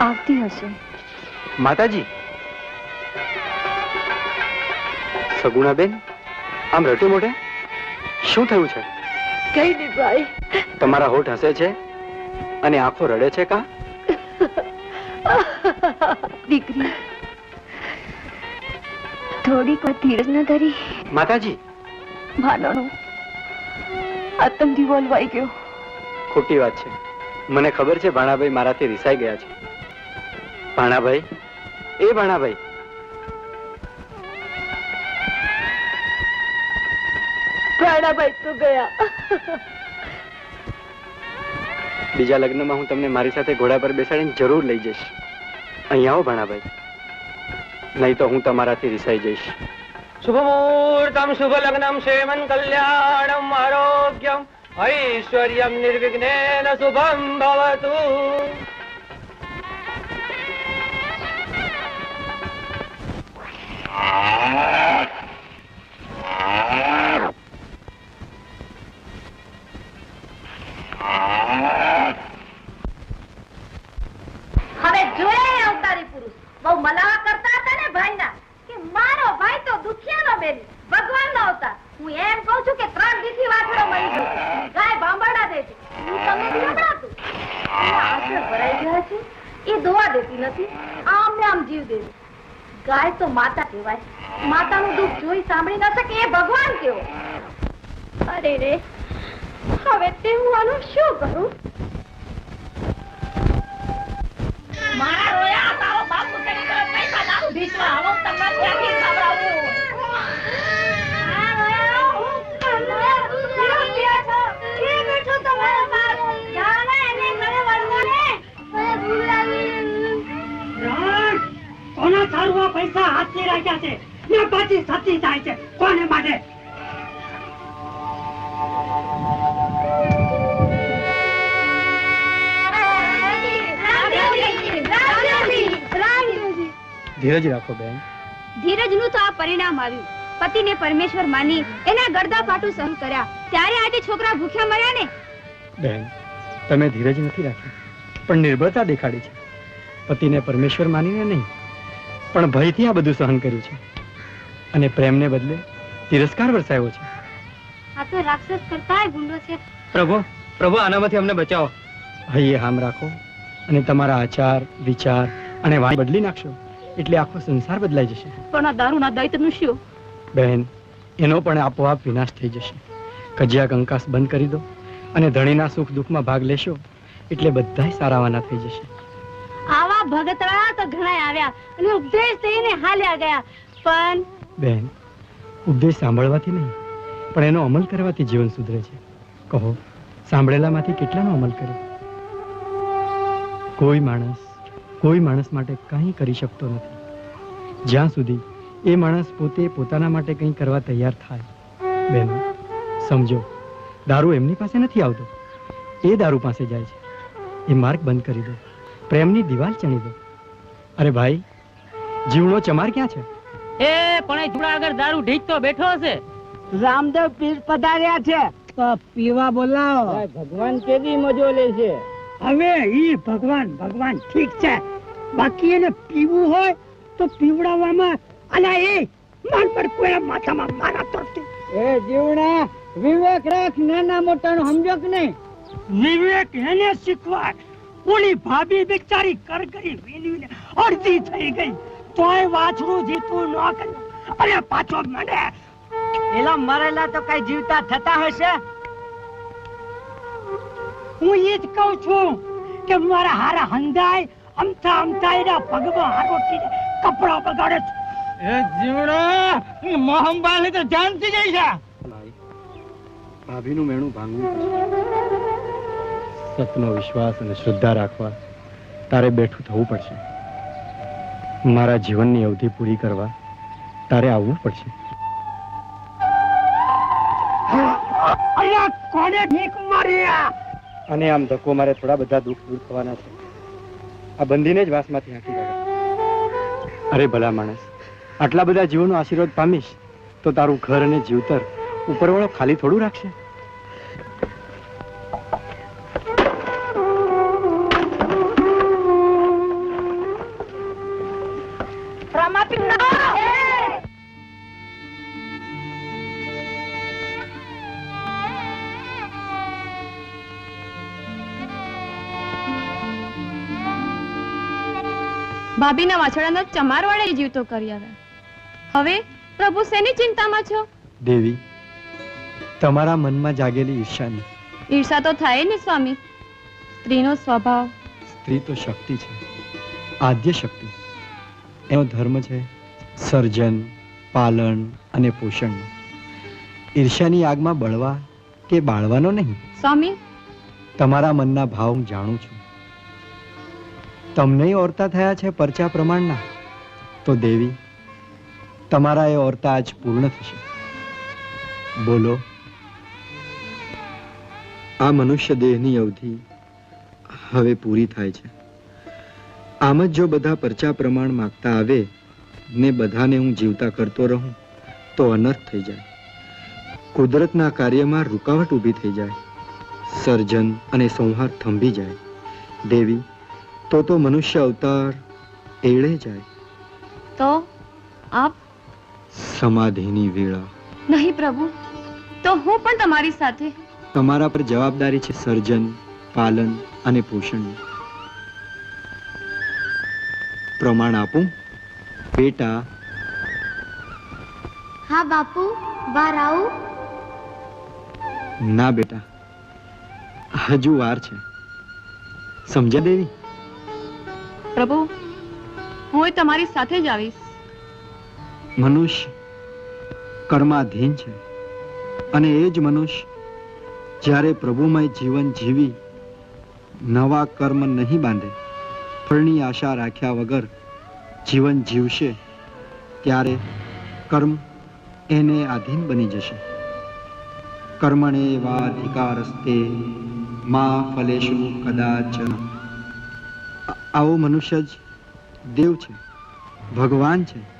આવતી હશે. માતાજી. સગુણાબેન આમ રટે મોઢે? શું થયું છે? કઈ નહીં ભાઈ. તમારા હોઠ હસે છે? અને આંખો રડે છે કા? દીકરી થોડીક વાર ધીરજ ન ધરી. માતાજી. માનણો આતંકી બોલવાઈ ગયો. ખોટી વાત છે. મને ખબર છે ભાણાભાઈ મારાથી રિસાઈ ગયા છે. ભાણાભાઈ? એ ભાણાભાઈ. ભાણાભાઈ તો ગયા. બીજા લગ્નમાં હું તમને મારી સાથે ઘોડા પર બેસાડીને જરૂર લઈ જઈશ. અહીંયા આવો ભાણાભાઈ. નહીં તો હું તમારાથી રિસાઈ જઈશ. શુભમુહૂર્તમ શુભ લગ્નમ શ્રેમન કલ્યાણમ આરોગ્યમ ઐશ્વર્યમ નિર્વિઘ્નેન શુભમ ભવતુ. એ દોવા દેતી નથી. આમ ને આમ જીવ દે છે. ગાય તો માતા કહેવાય. માતાનું દુઃખ જોઈ સાંભળી ન શકે એ ભગવાન કેવો. અરે રે, હવે તે હું આનું શું કરું? મારા રોયા બાપુ જોડે પૈસા દારૂ ભીચવા આવો તમને ક્યાંથી ખવડાવું પૈસા હાથથી રાખ્યા છે. ને પછી સતી થાય છે. કોને માટે? ધીરજ રાખો બેન. ધીરજનું તો આ પરિણામ આવ્યું. પતિને પરમેશ્વર માની એના ગરદા પાટું સહન કર્યા. ત્યારે આજે છોકરા ભૂખ્યા મર્યા ને? બેન તમે ધીરજ નથી રાખી પણ નિર્ભરતા દેખાડી છે. પતિને પરમેશ્વર માનીને નહીં પણ ભયથી આ બધું સહન કર્યું છે. અને પ્રેમને બદલે તિરસ્કાર વરસાયો છે. આ તો રાક્ષસ કરતાય ગુંડો છે. પ્રભુ પ્રભુ આનામાંથી અમને બચાવો. હૈયે હામ રાખો અને તમારા આચાર વિચાર અને વાણી બદલી નાખશો એટલે આખો સંસાર બદલાઈ જશે. પણ આ દારૂના દૈતનું શું બહેન એનો પણ આપોઆપ વિનાશ થઈ જશે. કજિયા કંકાસ બંધ કરી દો અને ધણીના સુખ દુઃખમાં ભાગ લેશો એટલે બધાય સારાવાના થઈ જશે. આવા ભગતરા તો ઘણા આવ્યા અને ઉપદેશ થઈને હાલ્યા ગયા. પણ બેન, ઉપદેશ સાંભળવાથી નહીં, પણ એનો અમલ કરવાથી જીવન સુધરે છે. કહો, સાંભળેલામાંથી કેટલાનો અમલ કરે? કોઈ માણસ કોઈ માણસ માટે કંઈ કરી શકતો નથી. જ્યાં સુધી એ માણસ પોતે પોતાના માટે કંઈ કરવા તૈયાર થાય. બેન, સમજો, દારૂ એમની પાસે નથી આવતો. એ દારૂ પાસે જાય છે. એ માર્ગ બંધ કરી દો. પ્રેમની દિવાલ ચણી દો. અરે ભાઈ જીવનો ચમાર ક્યાં છે? એ પણ એ જુડા આગળ દારૂ ઢીકતો બેઠો હશે. રામદેવ પીર પધાર્યા છે. તો પીવા બોલાવો. ભગવાન કેવી મજો લે છે? હવે ઈ ભગવાન ભગવાન ઠીક છે. બાકી એને પીવું હોય તો પીવડાવવામાં અલા એ માર પર કોઈ માથામાં મારા તરફથી એ જીવડા વિવેક રાખ નાના મોટા સમજો કે નહીં? વિવેક એને શીખવાડ. ઓલી ભાભી બિચારી કર કરી વેલીને અડધી થઈ ગઈ? તોય વાછરું જીતું ન કર્યું. અરે પાછો મને. એલા મરેલા તો કઈ જીવતા થતા હશે? હું એ જ કહું છું કે મારા હારા હંધાય અમથા અમથા એના પગમાં હારોટીને કપડા બગાડે છે. એ જીવડા મોહમ્બાલી તો જાનતી ગઈ છે. ભાભીનું મેણું ભાંગવું પડશે. સતનો વિશ્વાસ અને શ્રદ્ધા રાખવા તારે બેઠું થવું પડશે. મારા જીવનની અવધિ પૂરી કરવા તારે આવવું પડશે? અને આમ ધક્કો મારે થોડા બધા દુઃખ દૂર થવાના છે. આ બંધીને જ વાસમાંથી હાંકી કાઢે. અરે ભલા માણસ આટલા બધા જીવોનો આશીર્વાદ પામીશ તો તારું ઘર અને જીવતર ઉપરવાળો ખાલી થોડું રાખશે. ભાભીના વાછડાના ચમાર વાળે જીવતો કરી આવે. હવે પ્રભુ શેની ચિંતામાં છો? દેવી તમારા મનમાં જાગેલી ઈર્ષાની ઈર્ષા તો થાય ને સ્વામી. સ્ત્રીનો સ્વભાવ. સ્ત્રી તો શક્તિ છે આદ્ય શક્તિ. એનો ધર્મ છે સર્જન પાલન અને પોષણ. ઈર્ષ્યાની આગમાં બળવા કે બાળવાનો નહીં? સ્વામી? તમારા મનના ભાવ હું જાણું છું. તમને ઓરતા થયા છે પરચા પ્રમાણના? તો દેવી, તમારા એ ઓરતા આજ પૂર્ણ થશે. બોલો, આ મનુષ્ય દેહની અવધિ હવે પૂરી થાય છે. આમ જ જો બધા પરચા પ્રમાણ માગતા આવે ને બધાને હું જીવતા કરતો રહું, તો અનર્થ થઈ જાય. કુદરતના કાર્યમાં રૂકાવટ ઊભી થઈ જાય. સર્જન અને સંહાર થંભી જાય. દેવી તો તો મનુષ્ય અવતાર એળે જાય. તો આપ? સમાધિની વેળા. નહીં પ્રભુ તો હું પણ તમારી સાથે. તમારા પર જવાબદારી છે સર્જન પાલન અને પોષણ. પ્રમાણ આપું. બેટા. હા બાપુ બાર આવું. ના બેટા હજુ વાર છે. સમજા દેવી? પ્રભુ, હું તમારી સાથે જ આવીશ. મનુષ્ય કર્માધીન છે. અને એ જ મનુષ્ય જ્યારે પ્રભુમય જીવન જીવી, નવા કર્મ નહીં બાંધે, ફળની આશા રાખ્યા વગર જીવન જીવશે, ત્યારે કર્મ એને આધીન બની જશે. કર્મણે વાધિકારસ્તે મા ફલેશુ કદાચન. આ- આવો મનુષ્ય જ દેવ છે ભગવાન છે.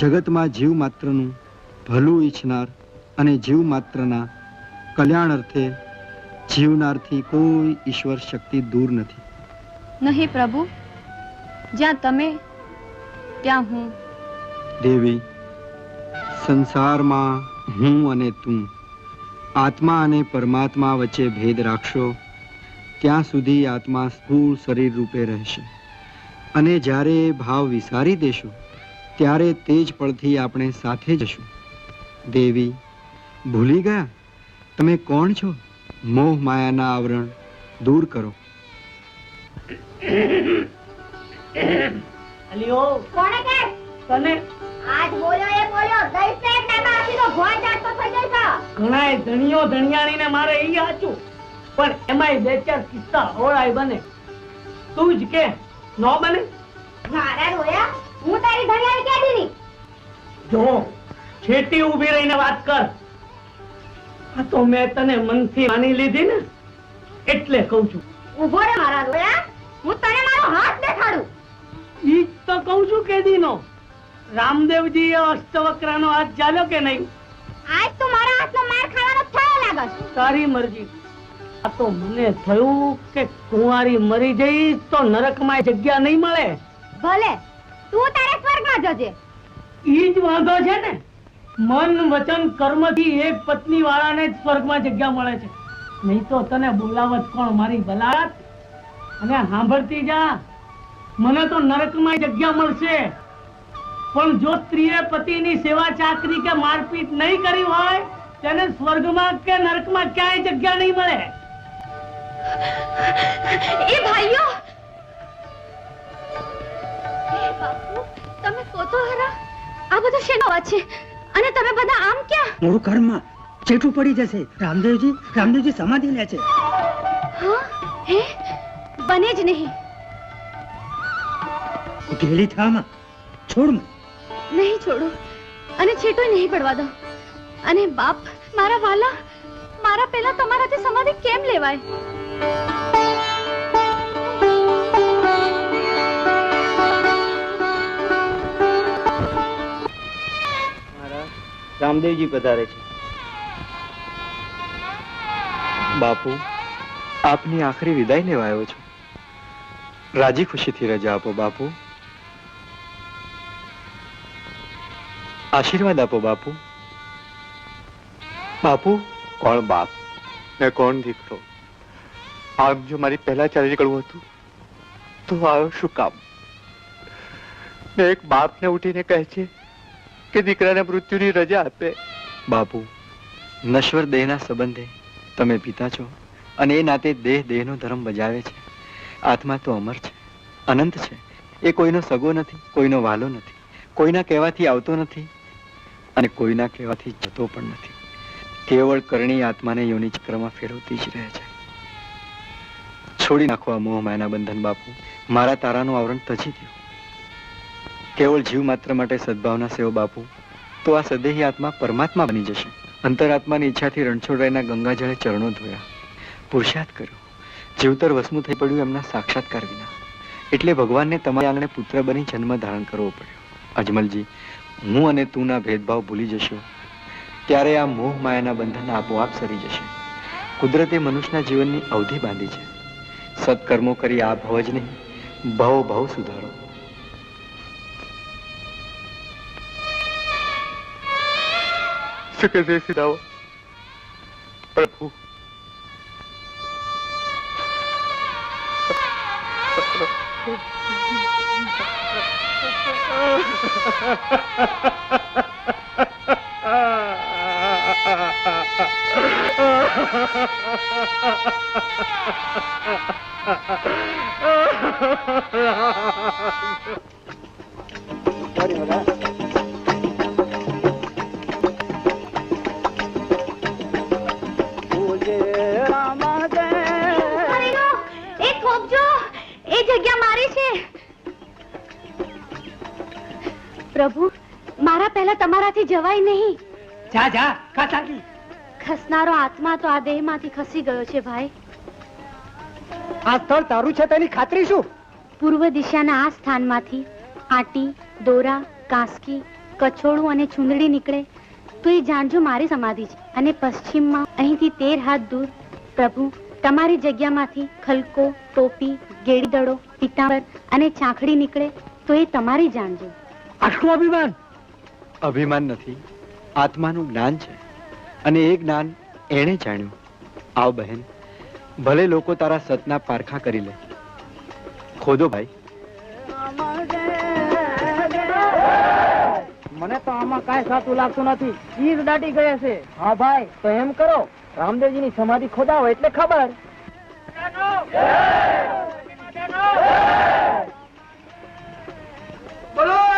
જગતમાં જીવ માત્રનું ભલું ઈચ્છનાર અને જીવ માત્રના કલ્યાણ અર્થે જીવનારથી કોઈ ઈશ્વર શક્તિ દૂર નથી. નહીં પ્રભુ જ્યાં તમે ત્યાં હું. દેવી સંસારમાં હું અને તું આત્મા અને પરમાત્મા વચ્ચે ભેદ રાખશો ત્યાં સુધી આત્મા સ્થૂળ શરીર રૂપે રહેશે. અને જ્યારે ભાવ વિસારી દેશો ત્યારે તે જ પળથી આપણે સાથે જશું. દેવી ભૂલી ગયા? તમે કોણ છો? મોહ માયાના આવરણ દૂર કરો. અલીઓ! કોણે કે? તને આજ બોલ્યો એ બોલ્યો દઈ પેટ ને બાકી તો ભોય જાતો થઈ જઈશ ઘણાય ધણીઓ ધણિયાણીને મારે ઈ હાચું. પણ એમાંય બે ચાર કિસ્સા ઓળાય બને. તું જ કે ન બને? મારા રોયા હું તારી ધણિયાની કેદી ની જો છેટી ઊભી રહીને વાત કર. આ તો મેં તને મનથી માની લીધી ને એટલે કહું છું. ઊભો રે મારા રોયા હું તને મારો હાથ દેખાડું. ઈ તો કહું છું કેદીનો. રામદેવજી અષ્ટવક્રાનો હાથ ચાલ્યો કે નહીં? આજ તો મારા હાથનો માર ખાવાનો થયો તારી મરજી. આ તો મને થયું કે કુંવારી મરી જઈશ તો નરકમાં જગ્યા નહીં મળે. ભલે તું તારે સ્વર્ગમાં જજે. ઈ જ વાંધો છે ને. મન વચન કર્મથી એક પત્ની વાળાને જ સ્વર્ગમાં જગ્યા મળે છે. નહીં તો તને બોલાવત કોણ મારી બલાત અને સાંભળતી જા મને તો નરકમાં જગ્યા મળશે. પણ જો સ્ત્રીએ પતિની સેવા ચાકરી કે મારપીટ નહીં કરી હોય તેને સ્વર્ગમાં કે નરકમાં ક્યાંય જગ્યા નહીં મળે. એ ભાઈઓ! એ બાપુ તમે કોતો હરા. આ બધો શેનો અવાજ છે? અને તમે બધા આમ ક્યાં? મોરું ઘરમાં ચેઠું પડી જશે? રામદેવજી રામદેવજી સમાધિ લે છે. હા? હે? બને જ નહીં. ગેલી થામાં છોડ નહીં છોડો. અને છેટો નહીં પડવા દો. અને બાપ મારા વાલા મારા પહેલા તમારાથી સમાધિ કેમ લેવાય? રામદેવજી પધારે છે. બાપુ આપની આખરી વિદાય લેવા આવ્યો છું. રાજી ખુશીથી રજા આપો બાપુ. આશીર્વાદ આપો બાપુ. બાપુ કોણ બાપ? ને કોણ દીકરો? આમ જો મારી પહેલા ચાલી નીકળવું હતું, તો આવ્યો શું કામ? ને એક બાપને ઉઠીને કહે છે કે દીકરાને મૃત્યુની રજા આપે. બાપુ, નશ્વર દેહના સંબંધે તમે પિતા છો અને એ નાતે દેહ દેહનો ધર્મ બજાવે છે. આત્મા તો અમર છે, અનંત છે. એ કોઈનો સગો નથી, કોઈનો વાલો નથી, કોઈના કહેવાથી આવતો નથી અને કોઈના કહેવાથી જતો પણ નથી. કેવળ કરણી આત્માને યોનિ ચક્રમાં ફેરવતી જ રહે છે. છોડી નાખો આ મોહ માયાના બંધન બાપુ, મારા તારાનું આવરણ તજી ગયું કેવળ જીવ માત્ર માટે સદભાવના સેવો બાપુ, તો આ સદેહી આત્મા પરમાત્મા બની જશે. અંતરાત્માની ઈચ્છાથી રણછોડરાયના ગંગાજળે ચરણો ધોયા. પુરુષાર્થ કર્યો. જીવતર વસમું થઈ પડ્યું એમના સાક્ષાત્કાર વિના. એટલે ભગવાનને તમારી આંગણે પુત્ર બની જન્મ ધારણ કરવો પડ્યો. અજમલજી, હું અને તુંના ભેદભાવ ભૂલી જશો. ત્યારે આ મોહ માયાના બંધન આપોઆપ સરી જશે. કુદરતે મનુષ્યના જીવનની અવધિ બાંધી છે. સત્કર્મો કરી આ ભવ જ નહીં ભવ ભવ સુધારો શું કહે સીધાઓ પ્રભુ અરેલો, એ થોભજો એ જગ્યા મારી છે પ્રભુ મારા પહેલા તમારાથી જવાય નહીં. જા જા કા ચાલી ખસનારો આત્મા તો આ દેહમાંથી ખસી ગયો છે ભાઈ. આ સ્થળ તારું છે તેની ખાતરી શું? પૂર્વ દિશાના આ સ્થાનમાંથી આટી દોરા કાંસકી કછોડું અને ચૂંદડી નીકળે. તો એ જાણજો મારી સમાધિ છે. અને પશ્ચિમમાં અહીંથી તેર હાથ દૂર પ્રભુ તમારી જગ્યામાંથી ખલકો ટોપી ગેડીદડો પિતાંબર અને ચાંખડી નીકળે તો એ તમારી જાણજો. આટલું અભિમાન? અભિમાન નથી. આત્માનું જ્ઞાન છે. અને એ જ્ઞાન એણે જાણ્યું. આવ બહેન ભલે લોકો તારા સતના પારખા કરી લે. ખોદો ભાઈ. મને તો આમાં કાંઈ સાચું લાગતું નથી. ચીજ દાટી ગયા છે. હા ભાઈ. તો એમ કરો રામદેવજીની સમાધિ ખોદાવો એટલે ખબર. બોલો!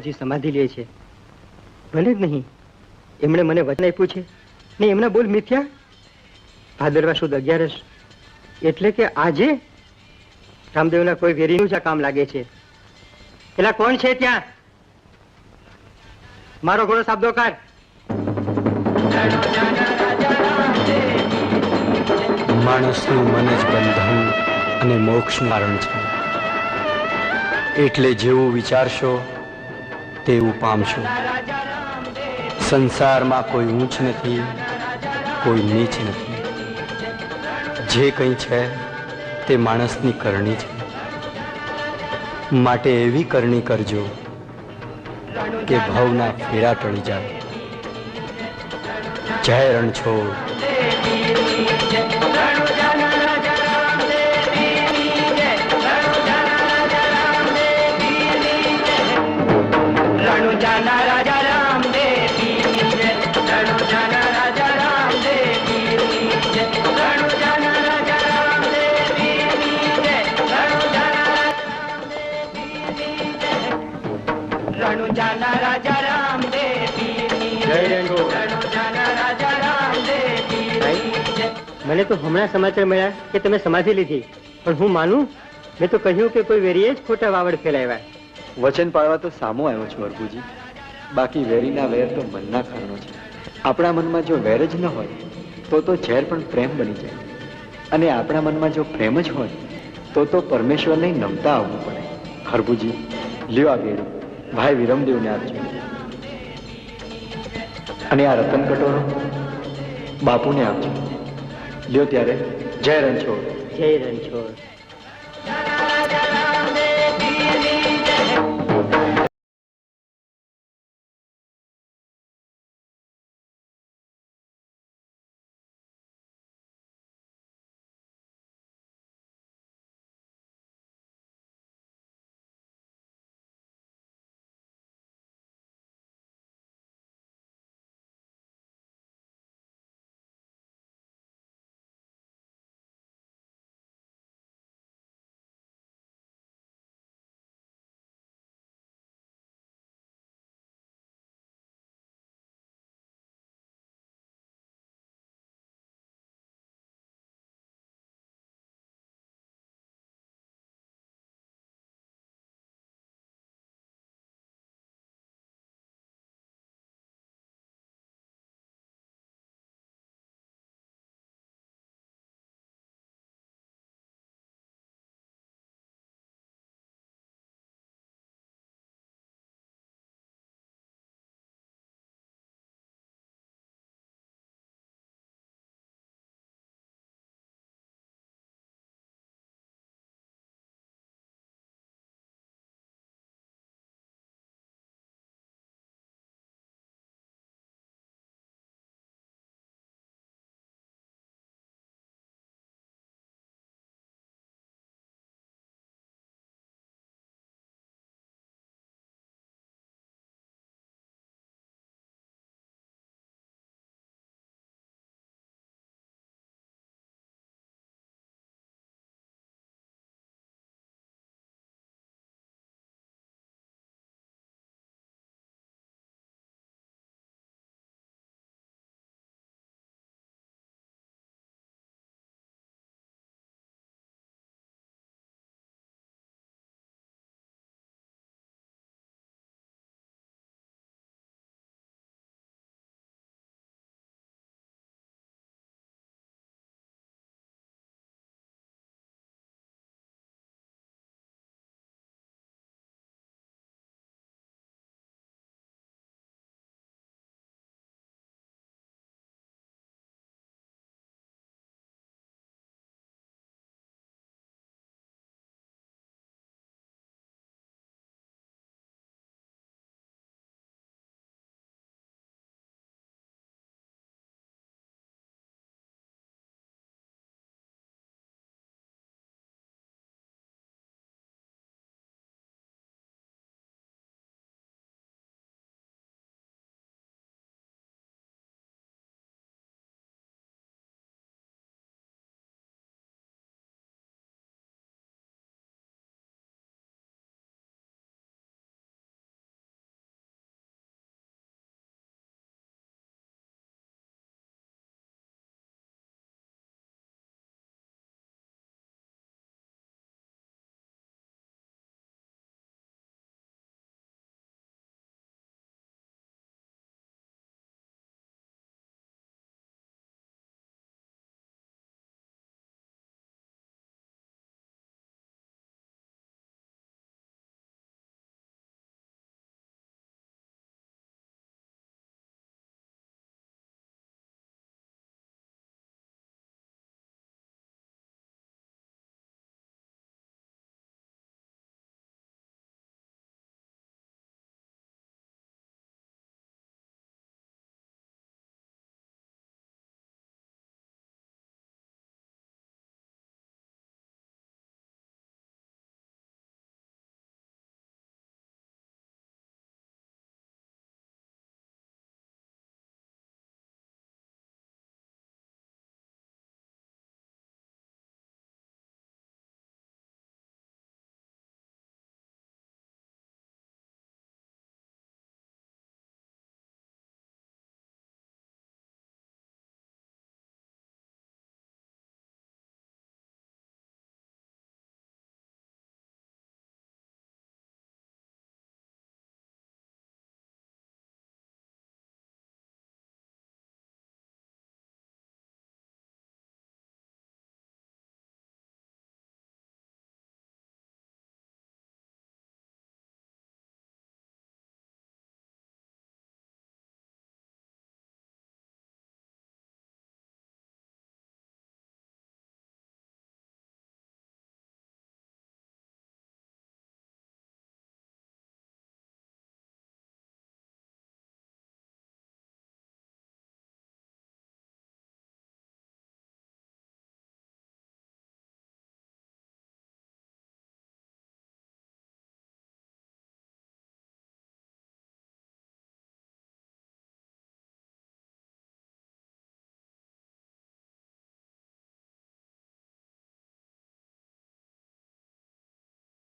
રામદેવજી સમાધિ લે છે. ભલે જ નહીં. એમણે મને વચન આપ્યું છે. ને એમના બોલ મિથ્યા? ભાદરવા સુદ અગિયારસ. એટલે કે આજે રામદેવના કોઈ વેરીનું જ કામ લાગે છે. પેલા કોણ છે ત્યાં? મારો ઘોડો સાબદો કર માણસનું મન જ બંધન અને મોક્ષ કારણ છે. એટલે જેવું વિચારશો તેવું પામશો સંસારમાં કોઈ ઊંચ નથી, કોઈ નીચ નથી. જે કંઈ છે, તે માણસની કરણી છે. માટે એવી કરણી કરજો કે ભવના ફેરા ટળી જાય. જય રણછોડ. મને તો હમણાં સમાચાર મળ્યા કે તમે સમાધિ લીધી. પણ હું માનું, મેં તો કહ્યું કે કોઈ વેરીએ જ ખોટા વાવડ ફેલાવ્યા. વચન પાળવા તો સામો આવ્યો છું અર્ભુજી બાકી વેરીના વેર તો મનના કારણો છે. આપણા મનમાં જો વેર જ ન હોય, તો તો ઝેર પણ પ્રેમ બની જાય. અને આપણા મનમાં જો પ્રેમ જ હોય, તો તો પરમેશ્વરને નમતા આવવું પડે. હરભુજી લ્યો આ બેડું ભાઈ વિરમદેવને આપજો. અને આ રતન કટોરો બાપુને આપજો. લ્યો ત્યારે. જય રણછોડ. જય રણછોડ.